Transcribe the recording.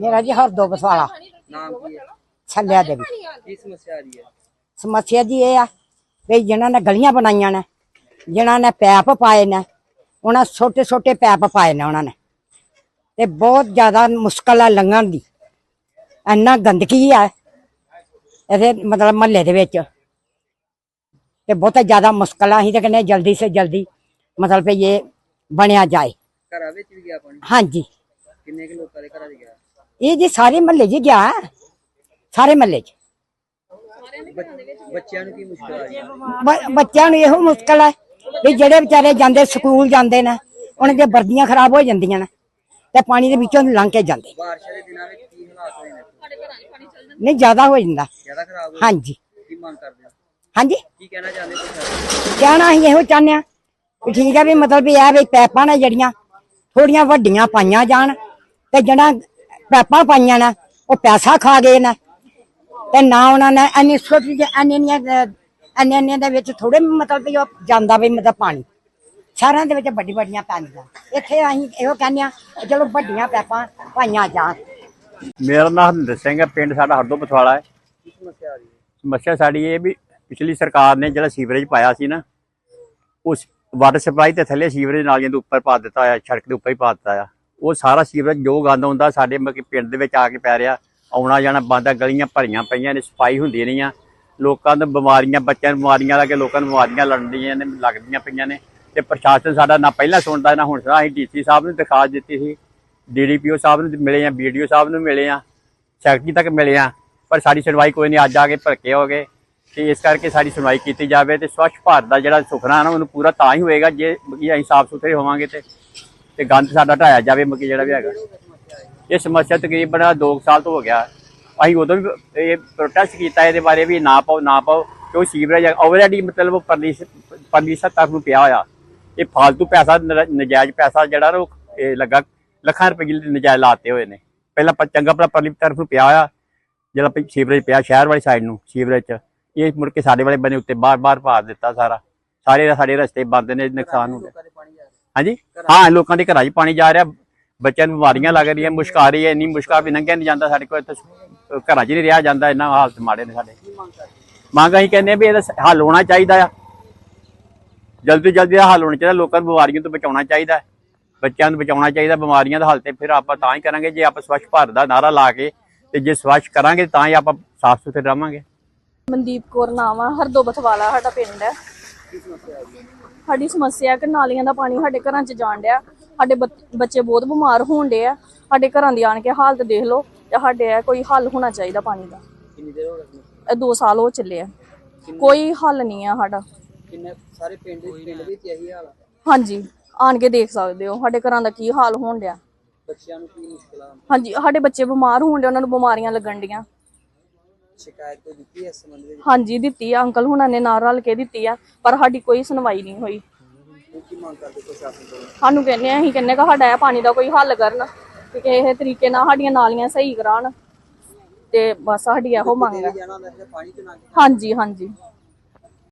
ਮੇਰਾ ਜੀ ਹਰਦੋ ਬਸਵਾਲਾ ਨਾਮ ਕੀ ਹੈ? ਛੱਲਿਆ ਦੇ ਵੀ ਕੀ ਸਮੱਸਿਆ ਆ ਰਹੀ ਹੈ? ਸਮੱਸਿਆ ਜੀ ਇਹ ਆ ਵੀ ਜਿਨ੍ਹਾਂ ਨੇ ਗਲੀਆਂ ਬਣਾਈਆਂ ਨੇ ਜਿਨ੍ਹਾਂ ਨੇ ਪੈਪ ਪਾਏ ਨੇ ਉਹਨਾਂ ਛੋਟੇ ਛੋਟੇ ਪੈਪ ਪਾਏ ਨੇ ਉਹਨਾਂ ਨੇ। ਤੇ ਬਹੁਤ ਜ਼ਿਆਦਾ ਮੁਸ਼ਕਲ ਆ ਲੰਘਣ ਦੀ। ਇੰਨਾ ਗੰਦਗੀ ਆ ਇਹਦੇ ਮਤਲਬ ਮਹੱਲੇ ਦੇ ਵਿੱਚ। ਤੇ ਬਹੁਤ ਜ਼ਿਆਦਾ ਮੁਸ਼ਕਲ ਆ ਅਸੀਂ ਤਾਂ ਕਹਿੰਦੇ ਹਾਂ ਜਲਦੀ ਸੇ ਜਲਦੀ ਮਤਲਬ ਇਹ ਬਣਿਆ ਜਾਏ। ਘਰਾਂ ਵਿੱਚ ਵੀ ਗਿਆ ਪਾਣੀ? ਹਾਂਜੀ। ਕਿੰਨੇ ਕੁ ਲੋਕਾਂ ਦੇ ਘਰਾਂ 'ਚ ਗਿਆ? ਇਹ ਜੀ ਸਾਰੇ ਮਹੱਲੇ 'ਚ ਗਿਆ। ਸਾਰੇ ਮਹੱਲੇ 'ਚ। ਬੱਚ- ਬੱਚਿਆਂ ਨੂੰ ਕੀ ਮੁਸ਼ਕਲ ਆ ਰਹੀ ਹੈ ਬ- ਬੱਚਿਆਂ ਨੂੰ ਇਹੋ ਮੁਸ਼ਕਲ ਹੈ ਵੀ ਜਿਹੜੇ ਵਿਚਾਰੇ ਜਾਂਦੇ ਸਕੂਲ ਜਾਂਦੇ ਨੇ ਉਹਨਾਂ ਦੀਆਂ ਵਰਦੀਆਂ ਖਰਾਬ ਹੋ ਜਾਂਦੀਆਂ ਨੇ ਤੇ ਪਾਣੀ ਦੇ ਵਿੱਚੋਂ ਲੰਘ ਕੇ ਜਾਂਦੇ। ਬਾਰਿਸ਼ਾਂ ਦੇ ਦਿਨਾਂ ਵਿੱਚ ਕੀ ਹਾਲਾਤ ਹੋਏ ਨੇ? ਨਹੀਂ। ਜ਼ਿਆਦਾ ਹੋ ਜਾਂਦਾ। ਜ਼ਿਆਦਾ ਖਰਾਬ ਹੋਏ ਹਾਂਜੀ। ਕੀ ਮੰਗ ਕਰਦੇ ਹੋ? ਹਾਂਜੀ? ਕੀ ਕਹਿਣਾ ਚਾਹੁੰਦੇ ਤੁਸੀਂ? ਕਹਿਣਾ ਅਸੀਂ ਇਹੋ ਚਾਹੁੰਦੇ ਆ ਵੀ ਠੀਕ ਹੈ ਵੀ ਮਤਲਬ ਵੀ ਇਹ ਵੀ ਪੈਪਾਂ ਨੇ ਜਿਹੜੀਆਂ ਥੋੜੀਆਂ ਵੱਡੀਆਂ ਪਾਈਆਂ ਜਾਣ ਤੇ ਜਿਹੜਾ ਪੈਪਾਂ ਪਾਈਆਂ ਨਾ, ਉਹ ਪੈਸਾ ਖਾ ਗਏ ਨੇ। ਤੇ ਨਾ ਉਹਨਾਂ ਨੇ ਇੰਨੀ ਛੋਟੀ ਜਿਹੀ ਇੰਨੀ ਇੰਨੀਆਂ ਦੇ ਵਿੱਚ ਥੋੜੇ ਮਤਲਬ ਵੀ ਜਾਂਦਾ ਵੀ ਮਤਲਬ ਪਾਣੀ। ਸ਼ਹਿਰਾਂ ਦੇ ਵਿੱਚ ਵੱਡੀ ਵੱਡੀਆਂ ਪੈਂਦੀਆਂ ਇੱਥੇ ਅਸੀਂ ਇਹੋ ਕਹਿੰਦੇ ਆ ਚਲੋ ਵੱਡੀਆਂ ਪੈਪਾਂ ਪਾਈਆਂ ਜਾਣ। ਮੇਰਾ ਨਾਮ ਹਰਿੰਦਰ ਸਿੰਘ ਹੈ, ਪਿੰਡ ਸਾਡਾ ਹਰਦੋ ਪਥਵਾਲਾ ਸਮੱਸਿਆ ਹੈ। ਸਮੱਸਿਆ ਸਾਡੀ ਇਹ ਵੀ ਪਿਛਲੀ ਸਰਕਾਰ ਨੇ ਜਿਹੜਾ ਸੀਵਰੇਜ ਪਾਇਆ ਸੀ ਨਾ, ਉਸ ਵਾਟਰ ਸਪਲਾਈ ਤੇ ਥੱਲੇ ਸੀਵਰੇਜ ਨਾਲੀਆਂ ਦੇ ਉੱਪਰ ਪਾ ਦਿੱਤਾ ਆ ਸੜਕ ਦੇ ਉੱਪਰ ਹੀ ਪਾ ਦਿੱਤਾ ਆ ਉਹ ਸਾਰਾ ਸੀਵਰੇਜ ਜੋ ਗੰਦ ਹੁੰਦਾ, ਸਾਡੇ ਮਤਲਬ ਕਿ ਪਿੰਡ ਦੇ ਵਿੱਚ ਆ ਕੇ ਪੈ ਰਿਹਾ। ਆਉਣਾ ਜਾਣਾ ਬੰਦ ਆ, ਗਲੀਆਂ ਭਰੀਆਂ ਪਈਆਂ ਨੇ, ਸਫ਼ਾਈ ਹੁੰਦੀ ਨਹੀਂ ਆ। ਲੋਕਾਂ ਨੂੰ ਬਿਮਾਰੀਆਂ, ਬੱਚਿਆਂ ਨੂੰ ਬਿਮਾਰੀਆਂ ਲੱਗੇ ਲੋਕਾਂ ਨੂੰ ਬਿਮਾਰੀਆਂ ਲੜਦੀਆਂ ਨੇ, ਲੱਗਦੀਆਂ ਪਈਆਂ ਨੇ। ਤੇ ਪ੍ਰਸ਼ਾਸਨ ਸਾਡਾ ਨਾ ਪਹਿਲਾਂ ਸੁਣਦਾ, ਨਾ ਹੁਣ ਸੁਣਦਾ। ਅਸੀਂ ਡੀਸੀ ਸਾਹਿਬ ਨੂੰ ਦਿਖਾ ਦਿੱਤੀ ਸੀ। ਡੀਡੀਪੀਓ ਸਾਹਿਬ ਨੂੰ ਮਿਲੇ ਆ ਬੀਡੀਓ ਸਾਹਿਬ ਨੂੰ ਮਿਲੇ ਆ। ਸੈਕਟਰੀ ਤੱਕ ਮਿਲੇ ਆ। ਪਰ ਸਾਡੀ ਸੁਣਵਾਈ ਕੋਈ ਨਹੀਂ, ਅੱਜ ਆ ਕੇ ਭੜਕੇ ਹੋ ਗਏ। ਤੇ ਇਸ ਕਰਕੇ ਸਾਡੀ ਸੁਣਵਾਈ ਕੀਤੀ ਜਾਵੇ ਤੇ ਸਵੱਛ ਭਾਰਤ ਦਾ ਜਿਹੜਾ ਸੁਖਨਾ ਨਾ, ਉਹਨੂੰ ਪੂਰਾ ਤਾਂ ਹੀ ਹੋਏਗਾ ਜੇ ਅਸੀਂ ਸਾਫ਼ ਸੁਥਰੇ ਹੋਵਾਂਗੇ ਤੇ। ਤੇ ਗੰਦ ਸਾਡਾ ਢਾਇਆ ਜਾਵੇ, ਮਤਲਬ ਕਿ ਜਿਹੜਾ ਵੀ ਹੈਗਾ। ਇਹ ਸਮੱਸਿਆ ਤਕਰੀਬਨ 2 ਸਾਲ ਤੋਂ ਹੋ ਗਿਆ। ਅਸੀਂ ਉਦੋਂ ਵੀ ਇਹ ਪ੍ਰੋਟੈਸਟ ਕੀਤਾ, ਇਹਦੇ ਬਾਰੇ ਵੀ ਨਾ ਪਾਓ ਨਾ ਪਾਓ, ਕਿਉਂ ਸੀਵਰੇਜ ਆਲਰੇਡੀ ਮਤਲਬ ਪਰਲੀ ਪਰਲੀ ਸੱਤ ਨੂੰ ਪਿਆ ਹੋਇਆ। ਇਹ ਫालतू ਪੈਸਾ ਨਜਾਇਜ਼ ਪੈਸਾ ਜਿਹੜਾ ਨਾ ਉਹ, ਇਹ ਲੱਗਾ। ਲੱਖਾਂ ਰੁਪਏ ਨਜਾਇਜ਼ ਲਾਤੇ ਹੋਏ ਨੇ। ਪਹਿਲਾਂ ਚੰਗਾ ਭਲਾ ਪਰਲੀ ਤਰਫ ਨੂੰ ਪਿਆ ਹੋਇਆ। ਜਿਹੜਾ ਸੀਵਰੇਜ ਪਿਆ ਸ਼ਹਿਰ ਵਾਲੀ ਸਾਈਡ ਨੂੰ, ਸੀਵਰੇਜ ਚ। ਇਹ ਮੁੜ ਕੇ ਸਾਡੇ ਵਾਲੇ ਬੰਨੇ ਉੱਤੇ ਬਾਰ-ਬਾਰ ਪਾ ਦਿੱਤਾ ਸਾਰਾ। ਸਾਰੇ ਸਾਡੇ ਰਸਤੇ ਬੰਦ ਨੇ, ਨੁਕਸਾਨ ਹੋ ਗਿਆ। ਹਾਂਜੀ? ਹਾਂ ਲੋਕਾਂ ਦੇ ਘਰਾਂ 'ਚ ਪਾਣੀ ਜਾ ਰਿਹਾ ਬੱਚਿਆਂ ਨੂੰ ਬਿਮਾਰੀਆਂ ਲੱਗ ਰਹੀਆਂ ਮੁਸ਼ਕ ਆ ਰਹੀ ਹੈ ਇੰਨੀ ਮੁਸ਼ਕ ਵੀ ਲੰਘਿਆ ਨਹੀਂ ਜਾਂਦਾ ਸਾਡੇ ਕੋਲ ਇੱਥੇ ਘਰਾਂ 'ਚ ਨਹੀਂ ਰਿਹਾ ਜਾਂਦਾ ਇੰਨਾ ਹਾਲਤ ਮਾੜੇ ਨੇ ਸਾਡੇ। ਮੰਗ ਅਸੀਂ ਕਹਿੰਦੇ ਆ ਵੀ ਇਹਦਾ ਹੱਲ ਹੋਣਾ ਚਾਹੀਦਾ ਆ। ਜਲਦੀ ਤੋਂ ਜਲਦੀ ਇਹਦਾ ਹੱਲ ਹੋਣਾ ਚਾਹੀਦਾ ਲੋਕਾਂ ਨੂੰ ਬਿਮਾਰੀਆਂ ਤੋਂ ਬਚਾਉਣਾ ਚਾਹੀਦਾ। ਬੱਚਿਆਂ ਨੂੰ ਬਚਾਉਣਾ ਚਾਹੀਦਾ ਬਿਮਾਰੀਆਂ ਦਾ ਹੱਲ ਤੇ ਫਿਰ ਆਪਾਂ ਤਾਂ ਹੀ ਕਰਾਂਗੇ ਜੇ ਆਪਾਂ ਸਵੱਛ ਭਾਰਤ ਦਾ ਨਾਰਾ ਲਾ ਕੇ ਤੇ ਜੇ ਸਵੱਛ ਕਰਾਂਗੇ ਤਾਂ ਹੀ ਆਪਾਂ ਸਾਫ਼ ਸੁਥਰੇ ਰਵਾਂਗੇ। ਮਨਦੀਪ ਕੌਰ ਨਾਮ ਆ ਹਰਦੋ ਬਥਵਾਲਾ ਸਾਡਾ ਪਿੰਡ ਹੈ। ਸਾਡੀ ਸਮੱਸਿਆ ਹੈ ਕਿ ਨਾਲੀਆਂ ਦਾ ਪਾਣੀ ਸਾਡੇ ਘਰਾਂ 'ਚ ਜਾਣ ਡਿਆ। ਸਾਡੇ ਬੱਚ- ਬੱਚੇ ਬਹੁਤ ਬਿਮਾਰ ਹੋਣ ਡੇ ਆ। ਸਾਡੇ ਘਰਾਂ ਦੀ ਆਣ ਕੇ ਹਾਲਤ ਦੇਖ ਲਓ ਤੇ ਸਾਡੇ ਇਹ ਕੋਈ ਹੱਲ ਹੋਣਾ ਚਾਹੀਦਾ ਪਾਣੀ ਦਾ। ਕਿੰਨੀ ਦੇਰ ਹੋ ਗਈ ਇਹ 2 ਸਾਲ ਹੋ ਚੱਲੇ ਆ। ਕੋਈ ਹੱਲ ਨਹੀਂ ਆ ਸਾਡਾ। ਕਿੰਨੇ ਸਾਰੇ ਪਿੰਡ ਪਿੰਡ ਵਿੱਚ ਇਹੀ ਹਾਲ ਆ? ਹਾਂਜੀ ਆਣ ਕੇ ਦੇਖ ਸਕਦੇ ਹੋ ਸਾਡੇ ਘਰਾਂ ਦਾ ਕੀ ਹਾਲ ਹੋਣ ਡਿਆ। ਬੱਚਿਆਂ ਨੂੰ ਕੀ ਮੁਸ਼ਕਲਾਂ? ਹਾਂਜੀ ਸਾਡੇ ਬੱਚੇ ਬਿਮਾਰ ਹੋਣ ਡੇ ਉਹਨਾਂ ਨੂੰ ਬਿਮਾਰੀਆਂ ਲੱਗਣ ਡੀਆਂ ਸ਼ਿਕਾਇਤ ਕੋਈ ਦਿੱਤੀ ਇਸ ਸੰਬੰਧ ਵਿੱਚ? ਹਾਂਜੀ ਦਿੱਤੀ ਆ। ਅੰਕਲ ਹੁਣਾਂ ਨੇ ਨਾਲ ਰਲ ਕੇ ਦਿੱਤੀ ਆ ਪਰ ਸਾਡੀ ਕੋਈ ਸੁਣਵਾਈ ਨਹੀਂ ਹੋਈ। ਹੁਣ ਕੀ ਮੰਗ ਕਰਦੇ ਪ੍ਰਸ਼ਾਸਨ ਤੋਂ? ਸਾਨੂੰ ਕਹਿੰਦੇ ਆ ਅਸੀਂ ਕਹਿੰਨੇ ਕਿ ਸਾਡਾ ਇਹ ਪਾਣੀ ਦਾ ਕੋਈ ਹੱਲ ਕਰਨ ਕਿ ਕਿਸੇ ਤਰੀਕੇ ਨਾਲ ਸਾਡੀਆਂ ਨਾਲੀਆਂ ਸਹੀ ਕਰਾਉਣ ਤੇ ਬਸ ਸਾਡੀ ਇਹੋ ਮੰਗ ਹੈ ਜਾਣਾ ਹੁੰਦਾ ਹੈ ਪਾਣੀ ਚ ਨਾ ਹਾਂਜੀ ਹਾਂਜੀ।